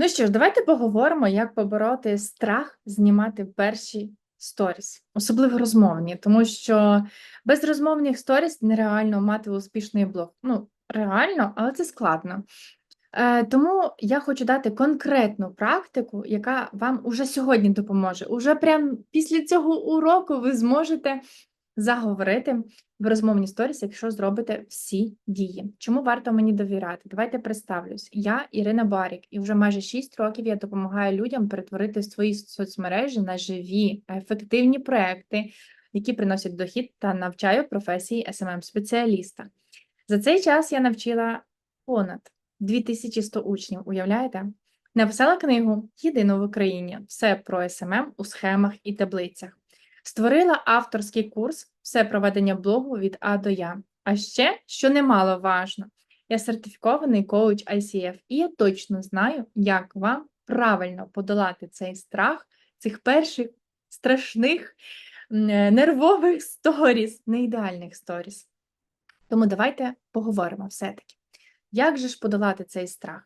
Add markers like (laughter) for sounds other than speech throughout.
Ну що ж, давайте поговоримо, як побороти страх знімати перші сторіс, особливо розмовні, тому що без розмовних сторіс нереально мати успішний блог. Ну, реально, але це складно. Е, тому я хочу дати конкретну практику, яка вам уже сьогодні допоможе. Уже прямо після цього уроку ви зможете заговорити в розмовній сторіс, якщо зробите всі дії. Чому варто мені довіряти? Давайте представлюсь. Я Ірина Барік, і вже майже 6 років я допомагаю людям перетворити свої соцмережі на живі, ефективні проекти, які приносять дохід та навчаю професії smm спеціаліста За цей час я навчила понад 2100 учнів. Уявляєте? Написала книгу Єдину в Україні все про СММ у схемах і таблицях. Створила авторський курс все проведення блогу від А до Я. А ще, що немало важно, я сертифікований коуч ICF, і я точно знаю, як вам правильно подолати цей страх цих перших страшних е, нервових (laughs) сторіс, не ідеальних сторіс. Тому давайте поговоримо все-таки. Як же ж подолати цей страх?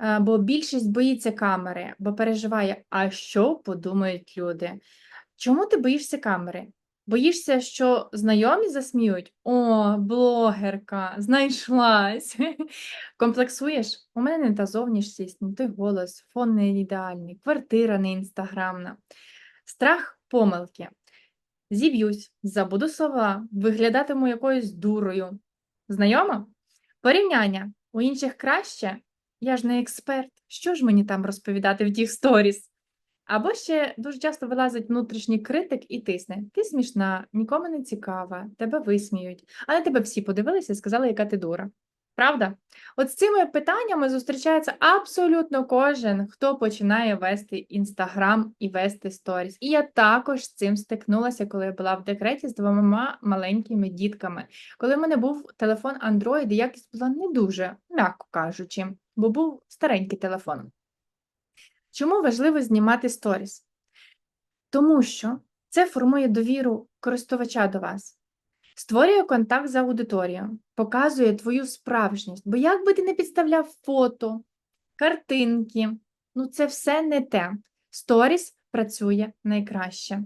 Е, бо більшість боїться камери, бо переживає, а що подумають люди. Чому ти боїшся камери? Боїшся, що знайомі засміють? О, блогерка, знайшлась. (laughs) Комплексуєш? У мене не та зовнішність, не той голос, фон не ідеальний, квартира не інстаграмна. Страх помилки. Зіб'юсь, забуду слова, виглядатиму якоюсь дурою. Знайома? Порівняння. У інших краще? Я ж не експерт. Що ж мені там розповідати в тих сторіс? Або ще дуже часто вилазить внутрішній критик і тисне: ти смішна, нікому не цікава, тебе висміють, але тебе всі подивилися і сказали, яка ти дура. Правда? От з цими питаннями зустрічається абсолютно кожен, хто починає вести інстаграм і вести сторіс. І я також з цим стикнулася, коли я була в декреті з двома маленькими дітками. Коли в мене був телефон Android, якість була не дуже, м'яко кажучи, бо був старенький телефон. Чому важливо знімати сторіс? Тому що це формує довіру користувача до вас, створює контакт з аудиторією, показує твою справжність. Бо як би ти не підставляв фото, картинки, ну це все не те. Сторіс працює найкраще.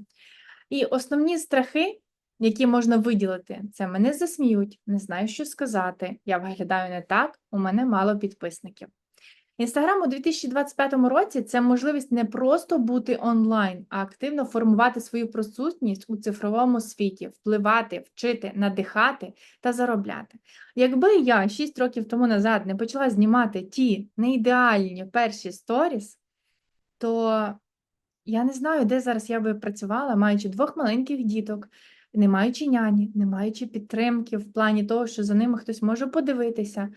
І основні страхи, які можна виділити, це мене засміють, не знаю, що сказати. Я виглядаю не так, у мене мало підписників. Інстаграм у 2025 році це можливість не просто бути онлайн, а активно формувати свою присутність у цифровому світі, впливати, вчити, надихати та заробляти. Якби я 6 років тому назад не почала знімати ті неідеальні перші сторіс, то я не знаю, де зараз я би працювала, маючи двох маленьких діток, не маючи няні, не маючи підтримки в плані того, що за ними хтось може подивитися.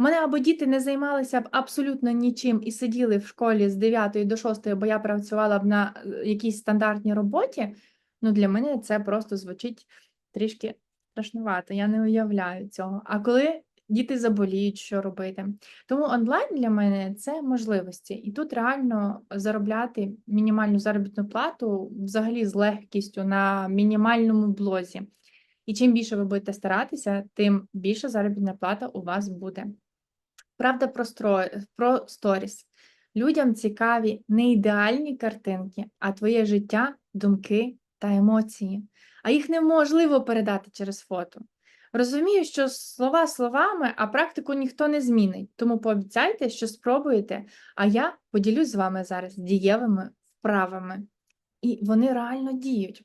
Мене або діти не займалися б абсолютно нічим і сиділи в школі з 9 до 6, бо я працювала б на е, якійсь стандартній роботі. Ну, для мене це просто звучить трішки страшнувато. Я не уявляю цього. А коли діти заболіють, що робити? Тому онлайн для мене це можливості. І тут реально заробляти мінімальну заробітну плату взагалі з легкістю на мінімальному блозі. І чим більше ви будете старатися, тим більша заробітна плата у вас буде. Правда, про стро... про сторіс. Людям цікаві не ідеальні картинки, а твоє життя, думки та емоції. А їх неможливо передати через фото. Розумію, що слова словами, а практику ніхто не змінить. Тому пообіцяйте, що спробуєте, а я поділюсь з вами зараз дієвими вправами. І вони реально діють.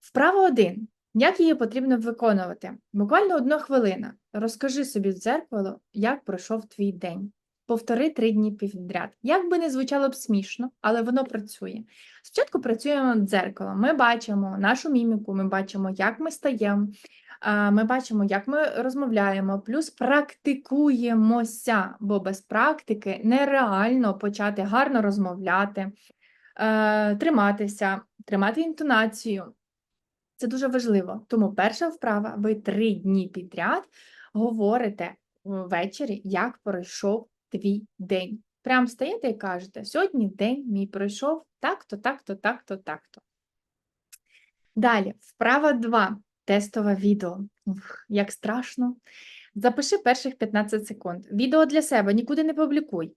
Вправа один. Як її потрібно виконувати? Буквально одна хвилина. Розкажи собі в дзеркало, як пройшов твій день. Повтори три дні підряд. Як би не звучало б смішно, але воно працює. Спочатку працюємо дзеркало. Ми бачимо нашу міміку, ми бачимо, як ми стаємо, ми бачимо, як ми розмовляємо, плюс практикуємося, бо без практики нереально почати гарно розмовляти, е, триматися, тримати інтонацію. Це дуже важливо. Тому перша вправа, ви три дні підряд говорите ввечері, як пройшов твій день. Прям стаєте і кажете, сьогодні день мій пройшов так-то, так-то, так-то, так-то. Далі, вправа 2. Тестове відео. Ух, Як страшно. Запиши перших 15 секунд. Відео для себе нікуди не публікуй.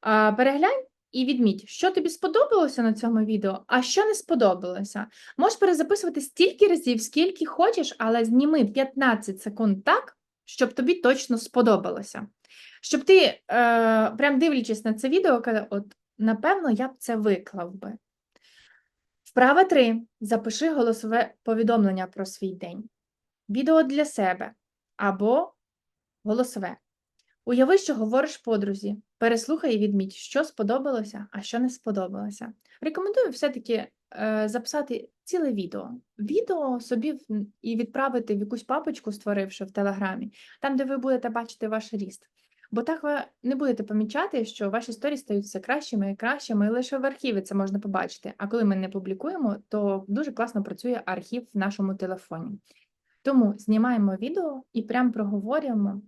А, Переглянь і відміть, що тобі сподобалося на цьому відео, а що не сподобалося. Можеш перезаписувати стільки разів, скільки хочеш, але зніми 15 секунд так, щоб тобі точно сподобалося. Щоб ти, е, прям дивлячись на це відео, от, напевно, я б це виклав би. Вправа 3. Запиши голосове повідомлення про свій день. Відео для себе або голосове. Уяви, що говориш подрузі, переслухай і відміть, що сподобалося, а що не сподобалося. Рекомендую все-таки записати ціле відео. Відео собі і відправити в якусь папочку, створивши в Телеграмі, там, де ви будете бачити ваш ріст. Бо так ви не будете помічати, що ваші сторі стають все кращими і кращими, і лише в архіві це можна побачити. А коли ми не публікуємо, то дуже класно працює архів в нашому телефоні. Тому знімаємо відео і прям проговорюємо,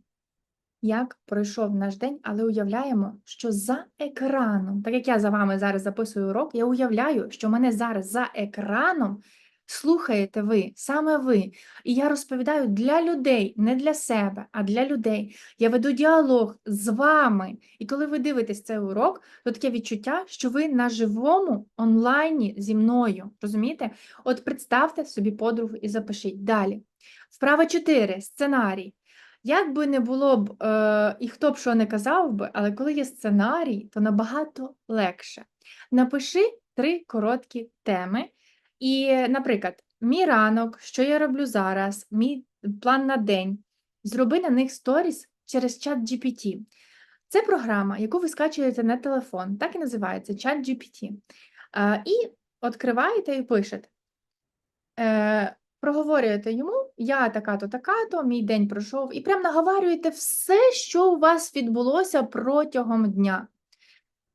як пройшов наш день, але уявляємо, що за екраном, так як я за вами зараз записую урок, я уявляю, що мене зараз за екраном слухаєте ви, саме ви. І я розповідаю для людей, не для себе, а для людей. Я веду діалог з вами. І коли ви дивитесь цей урок, то таке відчуття, що ви на живому онлайні зі мною. Розумієте? От представте собі подругу і запишіть. Далі. Вправа 4. Сценарій. Як би не було б, е, і хто б що не казав би, але коли є сценарій, то набагато легше. Напиши три короткі теми. І, наприклад, мій ранок, що я роблю зараз, мій план на день. Зроби на них сторіс через чат GPT. Це програма, яку ви скачуєте на телефон, так і називається чат GPT. Е, і відкриваєте і пишете. Е, проговорюєте йому, я така-то, така-то, мій день пройшов, і прям наговарюєте все, що у вас відбулося протягом дня.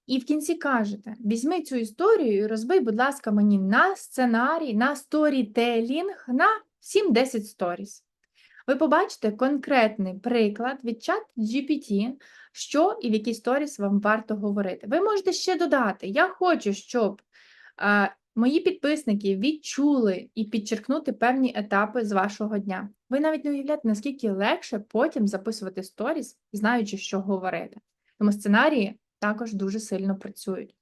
І в кінці кажете: візьми цю історію і розбий, будь ласка, мені на сценарій, на сторітелінг на 7-10 сторіс. Ви побачите конкретний приклад від чат GPT, що і в якій сторіс вам варто говорити. Ви можете ще додати: Я хочу, щоб е, мої підписники відчули і підчеркнути певні етапи з вашого дня. Ви навіть не уявляєте, наскільки легше потім записувати сторіс, знаючи, що говорити. Тому сценарії також дуже сильно працюють.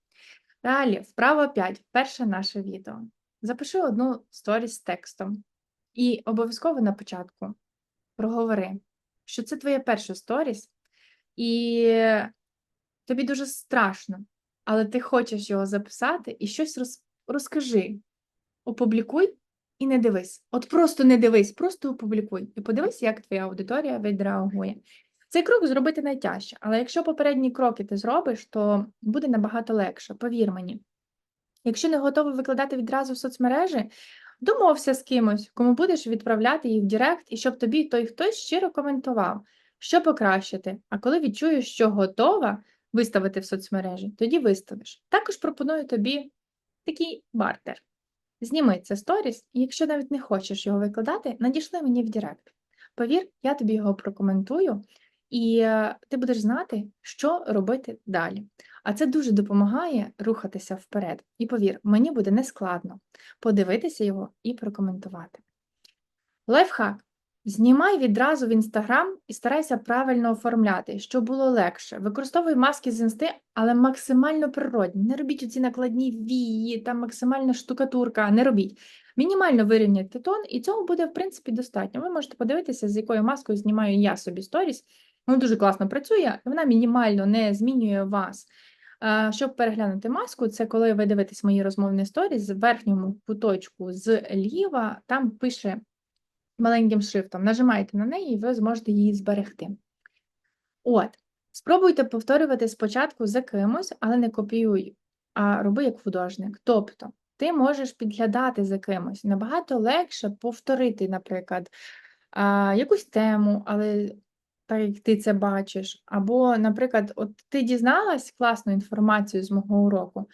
Далі, вправа 5, перше наше відео. Запиши одну сторіс з текстом. І обов'язково на початку проговори, що це твоя перша сторіс, і тобі дуже страшно, але ти хочеш його записати і щось роз... розкажи. Опублікуй і не дивись. От просто не дивись, просто опублікуй. І подивись, як твоя аудиторія відреагує. Цей крок зробити найтяжче, але якщо попередні кроки ти зробиш, то буде набагато легше, повір мені. Якщо не готовий викладати відразу в соцмережі, домовся з кимось, кому будеш відправляти їх в Директ, і щоб тобі той хтось щиро коментував, що покращити. А коли відчуєш, що готова виставити в соцмережі, тоді виставиш. Також пропоную тобі такий бартер. Зніми це сторіс, і якщо навіть не хочеш його викладати, надішли мені в Директ. Повір, я тобі його прокоментую, і е, ти будеш знати, що робити далі. А це дуже допомагає рухатися вперед. І повір, мені буде нескладно подивитися його і прокоментувати. Лайфхак. Знімай відразу в Інстаграм і старайся правильно оформляти, щоб було легше. Використовуй маски з інсти, але максимально природні. Не робіть оці накладні вії, там максимальна штукатурка, не робіть. Мінімально вирівняйте тон, і цього буде, в принципі, достатньо. Ви можете подивитися, з якою маскою знімаю я собі сторіс. Вона дуже класно працює, вона мінімально не змінює вас. Е, Щоб переглянути маску, це коли ви дивитесь мої розмовні сторіс, в верхньому куточку зліва, там пише маленьким шрифтом. Нажимаєте на неї, і ви зможете її зберегти. От, спробуйте повторювати спочатку за кимось, але не копіюй, а роби як художник. Тобто, ти можеш підглядати за кимось. Набагато легше повторити, наприклад, якусь тему, але так як ти це бачиш. Або, наприклад, от ти дізналась класну інформацію з мого уроку.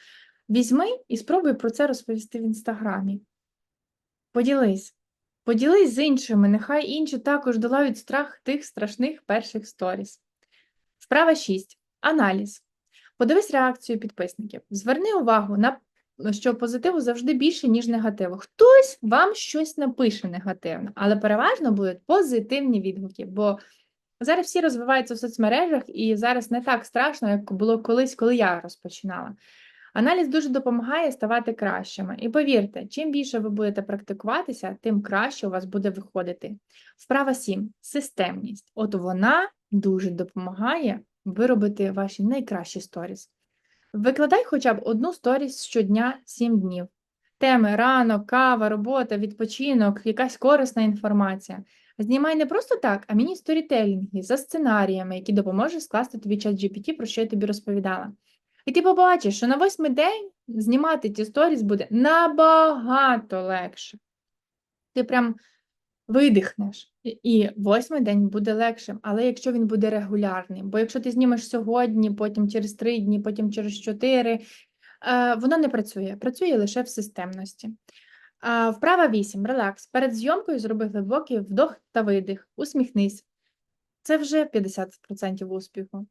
Візьми і спробуй про це розповісти в інстаграмі. Поділись. Поділись з іншими, нехай інші також долають страх тих страшних перших сторіс. Вправа 6. Аналіз. Подивись реакцію підписників. Зверни увагу на що позитиву завжди більше, ніж негативу. Хтось вам щось напише негативно, але переважно будуть позитивні відгуки, бо Зараз всі розвиваються в соцмережах, і зараз не так страшно, як було колись, коли я розпочинала. Аналіз дуже допомагає ставати кращими. І повірте, чим більше ви будете практикуватися, тим краще у вас буде виходити. Вправа 7. Системність. От вона дуже допомагає виробити ваші найкращі сторіс. Викладай хоча б одну сторіс щодня 7 днів. Теми ранок, кава, робота, відпочинок, якась корисна інформація. Знімай не просто так, а міні сторітелінги за сценаріями, які допоможуть скласти тобі чат GPT, про що я тобі розповідала. І ти побачиш, що на восьмий день знімати ті сторіс буде набагато легше. Ти прям видихнеш, і- восьмий день буде легшим, але якщо він буде регулярним, бо якщо ти знімеш сьогодні, потім через три дні, потім через чотири, е, воно не працює, працює лише в системності. Вправа 8. Релакс. Перед зйомкою зроби глибокий вдох та видих. Усміхнись. Це вже 50% успіху.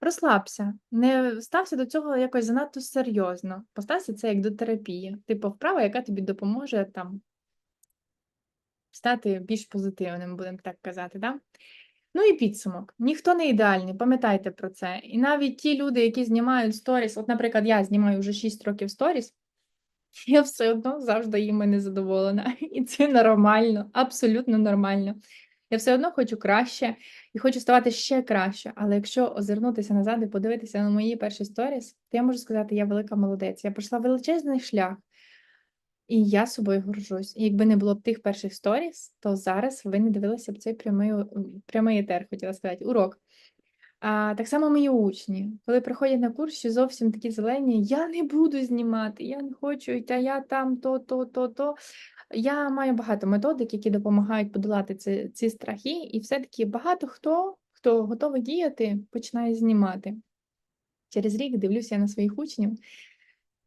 Розслабся, не стався до цього якось занадто серйозно. Постався це як до терапії. Типу вправа, яка тобі допоможе там стати більш позитивним, будемо так казати. Да? Ну і підсумок. Ніхто не ідеальний, пам'ятайте про це. І навіть ті люди, які знімають сторіс, от, наприклад, я знімаю вже 6 років сторіс, (laughs) я все одно завжди їм не задоволена. І це нормально, абсолютно нормально. Я все одно хочу краще і хочу ставати ще краще. Але якщо озирнутися назад і подивитися на мої перші сторіс, то я можу сказати, я велика молодець. Я пройшла величезний шлях, і я собою горжусь. І якби не було б тих перших сторіс, то зараз ви не дивилися б цей прямий, прямий етер, хотіла сказати, урок. А, так само мої учні, коли приходять на курс, ще зовсім такі зелені, я не буду знімати, я не хочу, та я там то, то, то, то. Я маю багато методик, які допомагають подолати ці, ці страхи, і все-таки багато хто, хто готовий діяти, починає знімати. Через рік дивлюся я на своїх учнів,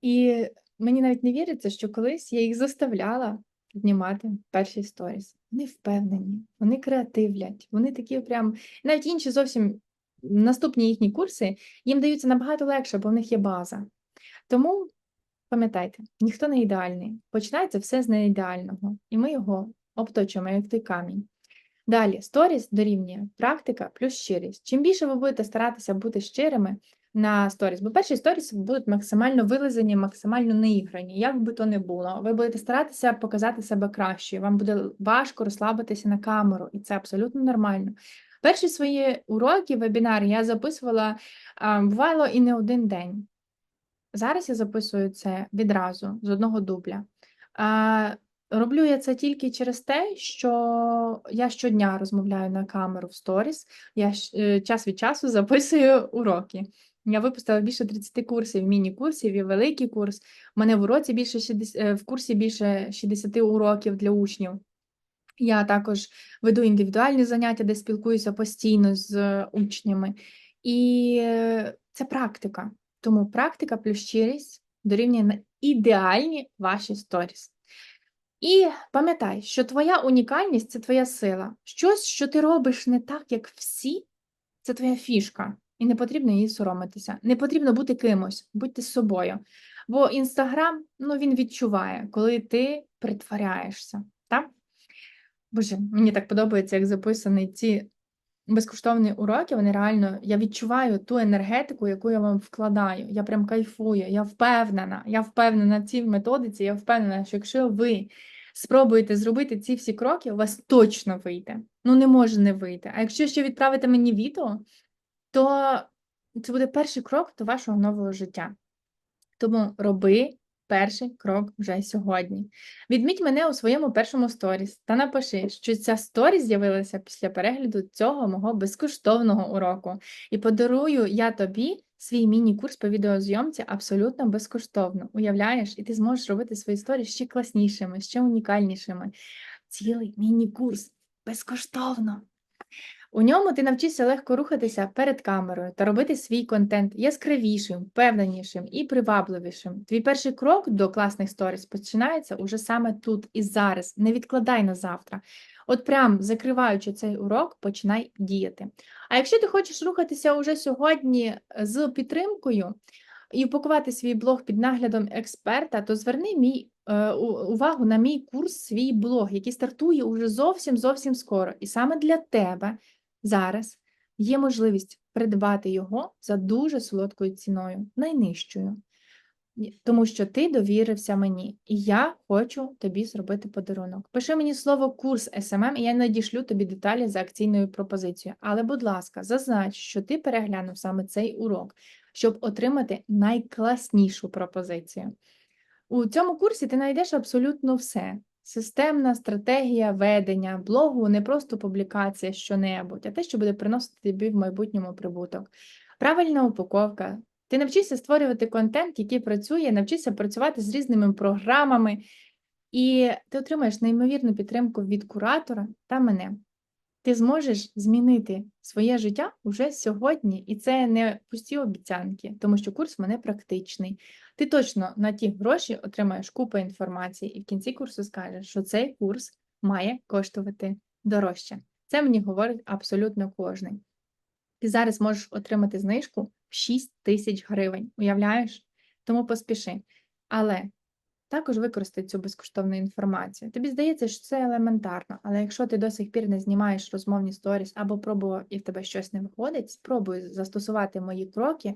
і мені навіть не віриться, що колись я їх заставляла знімати перші сторіс. Вони впевнені, вони креативлять, вони такі прям. Навіть інші зовсім наступні їхні курси їм даються набагато легше, бо в них є база. Тому пам'ятайте, ніхто не ідеальний. Починається все з неідеального, і ми його обточуємо, як той камінь. Далі, сторіс дорівнює практика плюс щирість. Чим більше ви будете старатися бути щирими на сторіс, бо перші сторіс будуть максимально вилизані, максимально неіграні, як би то не було. Ви будете старатися показати себе краще, вам буде важко розслабитися на камеру, і це абсолютно нормально. Перші свої уроки, вебінари я записувала, бувало, і не один день. Зараз я записую це відразу з одного дубля. Роблю я це тільки через те, що я щодня розмовляю на камеру в сторіс, я е, час від часу (laughs) записую уроки. Я випустила більше 30 курсів, міні-курсів і великий курс. У мене в уроці більше 60, е, в курсі більше 60 уроків для учнів. Я також веду індивідуальні заняття, де спілкуюся постійно з е, учнями. І це практика. Тому практика плюс щирість дорівнює на ідеальні ваші сторіс. І пам'ятай, що твоя унікальність це твоя сила. Щось, що ти робиш не так, як всі, це твоя фішка. І не потрібно її соромитися. Не потрібно бути кимось, будьте собою. Бо Інстаграм, ну, він відчуває, коли ти притворяєшся. Так? Боже, мені так подобається, як записані ці безкоштовні уроки. Вони реально, я відчуваю ту енергетику, яку я вам вкладаю. Я прям кайфую, я впевнена, я впевнена в цій методиці, я впевнена, що якщо ви спробуєте зробити ці всі кроки, у вас точно вийде. Ну, не може не вийти. А якщо ще відправите мені відео, то це буде перший крок до вашого нового життя. Тому роби перший крок вже сьогодні. Відміть мене у своєму першому сторіс та напиши, що ця сторіс з'явилася після перегляду цього мого безкоштовного уроку. І подарую я тобі свій міні-курс по відеозйомці абсолютно безкоштовно. Уявляєш, і ти зможеш робити свої сторіс ще класнішими, ще унікальнішими. Цілий міні-курс безкоштовно. У ньому ти навчишся легко рухатися перед камерою та робити свій контент яскравішим, впевненішим і привабливішим. Твій перший крок до класних сторіс починається уже саме тут і зараз. Не відкладай на завтра. От прям закриваючи цей урок, починай діяти. А якщо ти хочеш рухатися уже сьогодні з підтримкою і упакувати свій блог під наглядом експерта, то зверни мій е, увагу на мій курс свій блог, який стартує уже зовсім зовсім скоро. І саме для тебе зараз є можливість придбати його за дуже солодкою ціною, найнижчою. Тому що ти довірився мені, і я хочу тобі зробити подарунок. Пиши мені слово курс СММ, і я надішлю тобі деталі за акційною пропозицією. Але, будь ласка, зазнач, що ти переглянув саме цей урок, щоб отримати найкласнішу пропозицію. У цьому курсі ти знайдеш абсолютно все. Системна стратегія ведення блогу, не просто публікація що-небудь, а те, що буде приносити тобі в майбутньому прибуток. Правильна упаковка. Ти навчишся створювати контент, який працює, навчишся працювати з різними програмами, і ти отримаєш неймовірну підтримку від куратора та мене. Ти зможеш змінити своє життя уже сьогодні, і це не пусті обіцянки, тому що курс в мене практичний. Ти точно на ті гроші отримаєш купу інформації, і в кінці курсу скажеш, що цей курс має коштувати дорожче. Це мені говорить абсолютно кожний. Ти зараз можеш отримати знижку в 6 тисяч гривень. Уявляєш? Тому поспіши. Але також використай цю безкоштовну інформацію. Тобі здається, що це елементарно, але якщо ти до сих пір не знімаєш розмовні сторіс або пробував і в тебе щось не виходить, спробуй застосувати мої кроки,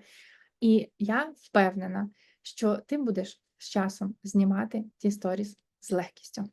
і я впевнена, що ти будеш з часом знімати ті сторіс з легкістю.